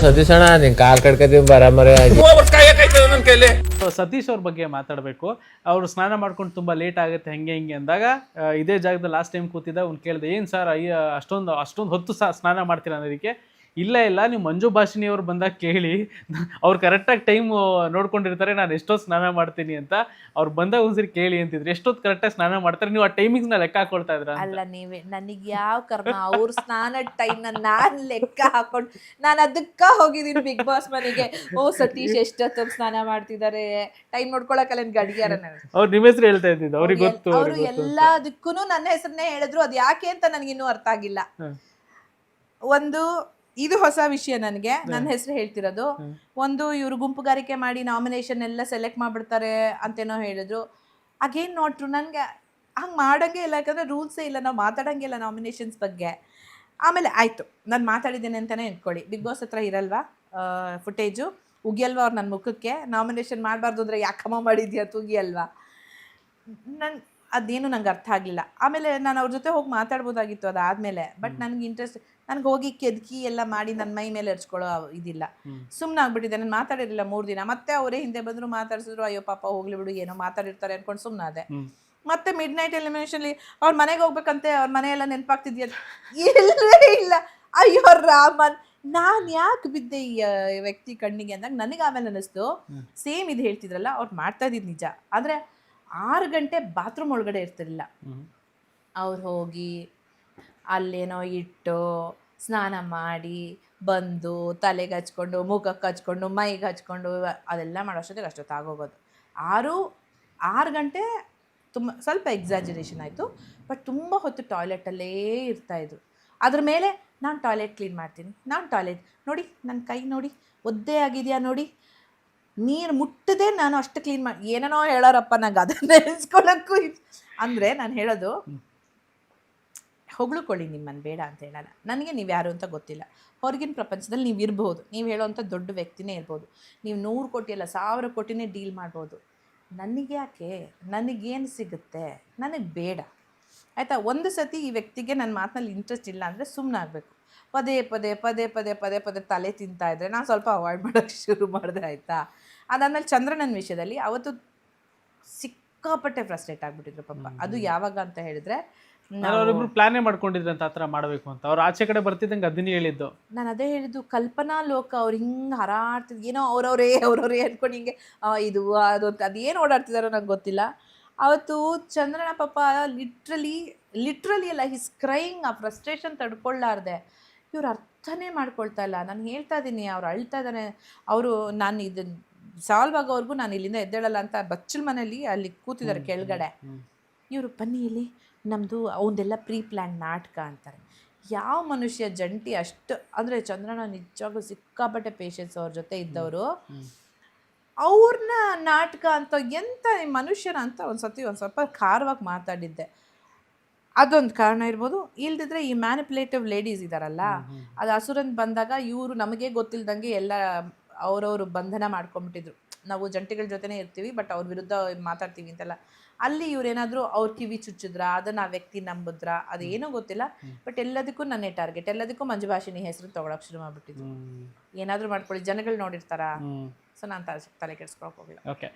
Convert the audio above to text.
ಸತೀಶ್ ಅಣ್ಣ ನಿನ್ ಕಾಲ್ ಕಡ್ಕತೀವಿ ಬರಾಮರಿ ಆಗಿ. ಸೊ ಸತೀಶ್ ಅವ್ರ ಬಗ್ಗೆ ಮಾತಾಡಬೇಕು. ಅವರು ಸ್ನಾನ ಮಾಡ್ಕೊಂಡು ತುಂಬಾ ಲೇಟ್ ಆಗುತ್ತೆ ಹೆಂಗೆ ಹಿಂಗೆ ಅಂದಾಗ ಆ, ಇದೇ ಜಾಗದಲ್ಲಿ ಲಾಸ್ಟ್ ಟೈಮ್ ಕೂತಿದ್ದ ಅವ್ನು ಕೇಳಿದೆ ಏನ್ ಸರ್ ಅಯ್ಯ ಅಷ್ಟೊಂದು ಅಷ್ಟೊಂದು ಹೊತ್ತು ಸಹ ಸ್ನಾನ ಮಾಡ್ತೀರಾ ಅನ್ನೋದಕ್ಕೆ? ಇಲ್ಲ ಇಲ್ಲ ನೀವು ಮಂಜು ಭಾಷಿಣಿ ಅವ್ರು ಬಂದಾಗ ಕೇಳಿ. ಅವ್ರು ಕರೆಕ್ಟಾಗಿ ಟೈಮ್ ನೋಡ್ಕೊಂಡಿರ್ತಾರೆ ನಾನು ಎಷ್ಟೊತ್ತು ಸ್ನಾನ ಮಾಡ್ತೀನಿ ಅಂತ. ಅವ್ರು ಬಂದಾಗ ಒಂದ್ಸರಿ ಕೇಳಿ ಅಂತಿದ್ರು ಎಷ್ಟೊತ್ತು ಕರೆಕ್ಟಾಗಿ ಸ್ನಾನ ಮಾಡ್ತಾರೆ ನೀವು ಆ ಟೈಮಿಂಗ್ಸ್ನ ಲೆಕ್ಕ ಹಾಕೊಳ್ತಾ ಇದ್ರ ಅಲ್ಲ ನೀವೇ ನನಗೆ ಯಾವ ಕರ್ಮ ಅವ್ರ ಸ್ನಾನ ಟೈಮ್ ನಾನು ಲೆಕ್ಕ ಹಾಕೊಂಡು ನಾನು ಅದಕ್ಕ ಹೋಗಿದ್ದೀನಿ ಬಿಗ್ ಬಾಸ್ ಮನೆಗೆ. ಓ ಸತೀಶ್ ಎಷ್ಟೊತ್ತು ಸ್ನಾನ ಮಾಡ್ತಿದ್ದಾರೆ ಟೈಮ್ ನೋಡ್ಕೊಳಕಲ್ಲ ಗಡಿಯಾರ ಅವ್ರು ನಿಮ್ಮ ಹೆಸರು ಹೇಳ್ತಾ ಇದ್ದಿದ್ದು ಅವ್ರಿಗೆ ಗೊತ್ತು ಅವರು. ಎಲ್ಲದಕ್ಕೂ ನನ್ನ ಹೆಸರನ್ನೇ ಹೇಳಿದ್ರು ಅದು ಯಾಕೆ ಅಂತ ನನಗಿನ್ನೂ ಅರ್ಥ ಆಗಿಲ್ಲ. ಒಂದು ಇದು ಹೊಸ ವಿಷಯ ನನಗೆ. ನನ್ನ ಹೆಸರು ಹೇಳ್ತಿರೋದು. ಒಂದು ಇವರು ಗುಂಪುಗಾರಿಕೆ ಮಾಡಿ ನಾಮಿನೇಷನ್ ಎಲ್ಲ ಸೆಲೆಕ್ಟ್ ಮಾಡ್ಬಿಡ್ತಾರೆ ಅಂತೇನೋ ಹೇಳಿದ್ರು. ಅಗೇನ್ ನೋಟ್ರು ನನಗೆ ಹಂಗೆ ಮಾಡೋಂಗೆ ಇಲ್ಲ ಯಾಕಂದರೆ ರೂಲ್ಸೇ ಇಲ್ಲ ನಾವು ಮಾತಾಡೋಂಗೆ ಇಲ್ಲ ನಾಮಿನೇಷನ್ಸ್ ಬಗ್ಗೆ. ಆಮೇಲೆ ಆಯಿತು. ನಾನು ಮಾತಾಡಿದ್ದೇನೆ ಅಂತಲೇ ಇಟ್ಕೊಳ್ಳಿ. ಬಿಗ್ ಬಾಸ್ ಹತ್ರ ಇರಲ್ವಾ? ಫುಟೇಜು ಉಗಿಯಲ್ವಾ ಅವ್ರು ನನ್ನ ಮುಖಕ್ಕೆ? ನಾಮಿನೇಷನ್ ಮಾಡಬಾರ್ದು ಅಂದರೆ ಯಾಕಮ್ಮ ಮಾಡಿದ್ಯಾ? ತುಗಿಯಲ್ವಾ? ನನ್ ಅದೇನು ನಂಗೆ ಅರ್ಥ ಆಗಲಿಲ್ಲ. ಆಮೇಲೆ ನಾನು ಅವ್ರ ಜೊತೆ ಹೋಗಿ ಮಾತಾಡ್ಬೋದಾಗಿತ್ತು ಅದಾದಮೇಲೆ ಬಟ್ ನನಗೆ ಇಂಟ್ರೆಸ್ಟ್ ನನಗೆ ಹೋಗಿ ಕೆದಕಿ ಎಲ್ಲ ಮಾಡಿ ನನ್ನ ಮೈ ಮೇಲೆ ಹರ್ಚ್ಕೊಳ್ಳೋ ಇದಿಲ್ಲ. ಸುಮ್ಮನೆ ಆಗ್ಬಿಟ್ಟಿದೆ ನಾನು ಮಾತಾಡಿರಲಿಲ್ಲ ಮೂರು ದಿನ. ಮತ್ತೆ ಅವರೇ ಹಿಂದೆ ಬಂದರು ಮಾತಾಡ್ಸಿದ್ರು ಅಯ್ಯೋ ಪಾಪ ಹೋಗ್ಲಿ ಬಿಡು ಏನೋ ಮಾತಾಡಿರ್ತಾರೆ ಅನ್ಕೊಂಡು ಸುಮ್ಮನೆ ಅದೇ ಮತ್ತೆ ಮಿಡ್ ನೈಟ್ ಎಲಿಮಿನೇಷನ್ಲಿ ಅವ್ರ ಮನೆಗೆ ಹೋಗ್ಬೇಕಂತೆ ಅವ್ರ ಮನೆಯೆಲ್ಲ ನೆನಪಾಗ್ತಿದ್ಯಾ? ಇಲ್ಲವೇ ಇಲ್ಲ. ಅಯ್ಯೋ ರಾಮನ್ ನಾನು ಯಾಕೆ ಬಿದ್ದೆ ಈ ವ್ಯಕ್ತಿ ಕಣ್ಣಿಗೆ ಅಂದಾಗ ನನಗೆ ಆಮೇಲೆ ಅನ್ನಿಸ್ತು ಸೇಮ್ ಇದು ಹೇಳ್ತಿದ್ರಲ್ಲ ಅವ್ರು ಮಾಡ್ತಾ ಇದ್ದಿದ್ದು ನಿಜ. ಆದರೆ ಆರು ಗಂಟೆ ಬಾತ್ರೂಮ್ ಒಳಗಡೆ ಇರ್ತಿರಲಿಲ್ಲ. ಅವ್ರು ಹೋಗಿ ಅಲ್ಲೇನೋ ಇಟ್ಟು ಸ್ನಾನ ಮಾಡಿ ಬಂದು ತಲೆಗೆ ಹಚ್ಕೊಂಡು ಮುಖಕ್ಕೆ ಹಚ್ಕೊಂಡು ಮೈಗೆ ಹಚ್ಕೊಂಡು ಅದೆಲ್ಲ ಮಾಡೋಷ್ಟೊತ್ತಿಗೆ ಅಷ್ಟೊತ್ತು ಆಗೋಗೋದು. ಆರು ಆರು ಗಂಟೆ ತುಂಬ ಸ್ವಲ್ಪ ಎಕ್ಸಾಜರೇಷನ್ ಆಯಿತು ಬಟ್ ತುಂಬ ಹೊತ್ತು ಟಾಯ್ಲೆಟಲ್ಲೇ ಇರ್ತಾಯಿದ್ರು ಅದ್ರ ಮೇಲೆ ನಾನು ಟಾಯ್ಲೆಟ್ ಕ್ಲೀನ್ ಮಾಡ್ತೀನಿ ನಾನು ಟಾಯ್ಲೆಟ್ ನೋಡಿ ನನ್ನ ಕೈ ನೋಡಿ ಒದ್ದೆ ಆಗಿದೆಯಾ ನೋಡಿ? ನೀರು ಮುಟ್ಟದೆ ನಾನು ಅಷ್ಟು ಕ್ಲೀನ್ ಮಾಡಿ ಏನೇನೋ ಹೇಳೋರಪ್ಪ ನಂಗೆ ಅದನ್ನ ನೆನೆಸ್ಕೊಳ್ಳೋಕ್ಕೂ ಅಂದರೆ ನಾನು ಹೇಳೋದು ಹೊಗಳ್ಕೊಳ್ಳಿ ನಿಮ್ಮನ್ನು ಬೇಡ ಅಂತ ಹೇಳಲ್ಲ. ನನಗೆ ನೀವು ಯಾರು ಅಂತ ಗೊತ್ತಿಲ್ಲ. ಹೊರಗಿನ ಪ್ರಪಂಚದಲ್ಲಿ ನೀವು ಇರ್ಬೋದು. ನೀವು ಹೇಳೋವಂಥ ದೊಡ್ಡ ವ್ಯಕ್ತಿನೇ ಇರ್ಬೋದು. ನೀವು ನೂರು ಕೋಟಿ ಅಲ್ಲ ಸಾವಿರ ಕೋಟಿನೇ ಡೀಲ್ ಮಾಡ್ಬೋದು. ನನಗೆ ಯಾಕೆ? ನನಗೇನು ಸಿಗುತ್ತೆ? ನನಗೆ ಬೇಡ. ಆಯಿತಾ? ಒಂದು ಸತಿ ಈ ವ್ಯಕ್ತಿಗೆ ನನ್ನ ಮಾತಿನಲ್ಲಿ ಇಂಟ್ರೆಸ್ಟ್ ಇಲ್ಲ ಅಂದರೆ ಸುಮ್ಮನೆ ಆಗಬೇಕು. ಪದೇ ಪದೇ ಪದೇ ಪದೇ ಪದೇ ಪದೇ ತಲೆ ತಿಂತಾ ಇದ್ದರೆ ನಾನು ಸ್ವಲ್ಪ ಅವಾಯ್ಡ್ ಮಾಡೋಕ್ಕೆ ಶುರು ಮಾಡಿದೆ ಆಯಿತಾ? ಅದಾದಮೇಲೆ ಚಂದ್ರನನ್ ವಿಷಯದಲ್ಲಿ ಅವತ್ತು ಸಿಕ್ಕಾಪಟ್ಟೆ ಫ್ರಸ್ಟ್ರೇಟ್ ಆಗಿಬಿಟ್ಟಿದ್ರು ಪಾಪ. ಅದು ಯಾವಾಗ ಅಂತ ಹೇಳಿದ್ರೆ ಅವರಿಬ್ರು ಪ್ಲಾನೇ ಮಾಡ್ಕೊಂಡಿದ್ರಂತ ಅಂತ ಆತರ ಮಾಡಬೇಕು ಅಂತ. ಅವ್ರು ಆಚೆ ಕಡೆ ಬರ್ತಿದ್ದಂಗೆ ಅದನ್ನೇ ಹೇಳಿದ್ದು. ನಾನು ಅದೇ ಹೇಳಿದ್ದು ಕಲ್ಪನಾ ಲೋಕ ಅವ್ರು ಹಿಂಗೆ ಹರಾಡ್ತಿದ್ ಏನೋ ಅವ್ರವ್ರೇ ಅವ್ರವ್ರೇ ಅಂದ್ಕೊಂಡು ಹಿಂಗೆ ಇದು ಅದು ಅಂತ ಅದೇನು ಓಡಾಡ್ತಿದಾರೋ ನಂಗೆ ಗೊತ್ತಿಲ್ಲ. ಅವತ್ತು ಚಂದ್ರನ ಪಾಪ ಲಿಟ್ರಲಿ ಲಿಟ್ರಲಿ ಅಲ್ಲ ಹಿಸ್ ಕ್ರೈಯಿಂಗ್ ಆ ಫ್ರಸ್ಟ್ರೇಷನ್ ತಡ್ಕೊಳ್ಳಾರ್ದೆ ಇವ್ರು ಅರ್ಥನೇ ಮಾಡ್ಕೊಳ್ತಾ ಇಲ್ಲ. ನಾನು ಹೇಳ್ತಾ ಇದ್ದೀನಿ ಅವ್ರು ಅಳ್ತಾ ಇದ್ದಾನೆ ಅವರು ನಾನು ಇದನ್ನು ಸಾಲ್ವ್ ಆಗೋವರೆಗೂ ನಾನು ಇಲ್ಲಿಂದ ಎದ್ದೇಳಲ್ಲ ಅಂತ ಬಚ್ಚಲ್ ಮನೇಲಿ ಅಲ್ಲಿ ಕೂತಿದ್ದಾರೆ ಕೆಳಗಡೆ. ಇವರು ಬನ್ನಿ ಇಲ್ಲಿ ನಮ್ಮದು ಅವನ್ನೆಲ್ಲ ಪ್ರೀ ಪ್ಲ್ಯಾನ್ ನಾಟಕ ಅಂತಾರೆ. ಯಾವ ಮನುಷ್ಯ ಜಂಟಿ ಅಷ್ಟು ಅಂದರೆ ಚಂದ್ರನ ನಿಜವಾಗ್ಲೂ ಸಿಕ್ಕಾಪಟ್ಟೆ ಪೇಷನ್ಸ್ ಅವ್ರ ಜೊತೆ ಇದ್ದವರು. ಅವ್ರನ್ನ ನಾಟಕ ಅಂತ ಎಂಥ ಮನುಷ್ಯನ ಅಂತ ಒಂದು ಸತಿ ಒಂದು ಸ್ವಲ್ಪ ಖಾರವಾಗಿ ಮಾತಾಡಿದ್ದೆ. ಅದೊಂದು ಕಾರಣ ಇರ್ಬೋದು. ಇಲ್ದಿದ್ರೆ ಈ ಮ್ಯಾನಿಪುಲೇಟಿವ್ ಲೇಡೀಸ್ ಇದ್ದಾರಲ್ಲ ಅದು ಹಸುರನ್ ಬಂದಾಗ ಇವರು ನಮಗೆ ಗೊತ್ತಿಲ್ದಂಗೆ ಎಲ್ಲ ಅವರವರು ಬಂಧನ ಮಾಡ್ಕೊಂಬಿಟ್ಟಿದ್ರು ನಾವು ಜಂಟಿಗಳ ಜೊತೆನೇ ಇರ್ತೀವಿ ಬಟ್ ಅವ್ರ ವಿರುದ್ಧ ಮಾತಾಡ್ತೀವಿ ಅಂತೆಲ್ಲ. ಅಲ್ಲಿ ಇವ್ರೇನಾದರೂ ಅವ್ರ ಕಿವಿ ಚುಚ್ಚಿದ್ರ ಅದನ್ನ ಆ ವ್ಯಕ್ತಿ ನಂಬಿದ್ರ ಅದೇನೋ ಗೊತ್ತಿಲ್ಲ. ಬಟ್ ಎಲ್ಲದಕ್ಕೂ ನನ್ನೇ ಟಾರ್ಗೆಟ್ ಎಲ್ಲದಕ್ಕೂ ಮಂಜುಭಾಷಿನಿ ಹೆಸರು ತಗೊಳಕ್ ಶುರು ಮಾಡ್ಬಿಟ್ಟಿದ್ರು. ಏನಾದರೂ ಮಾಡ್ಕೊಳ್ಳಿ ಜನಗಳು ನೋಡಿರ್ತಾರ. ಸೊ ನಾನು ತಲೆ ತಲೆ ಕೆಡ್ಸ್ಕೊಳಕ್ ಹೋಗಿಲ್ಲ ಓಕೆ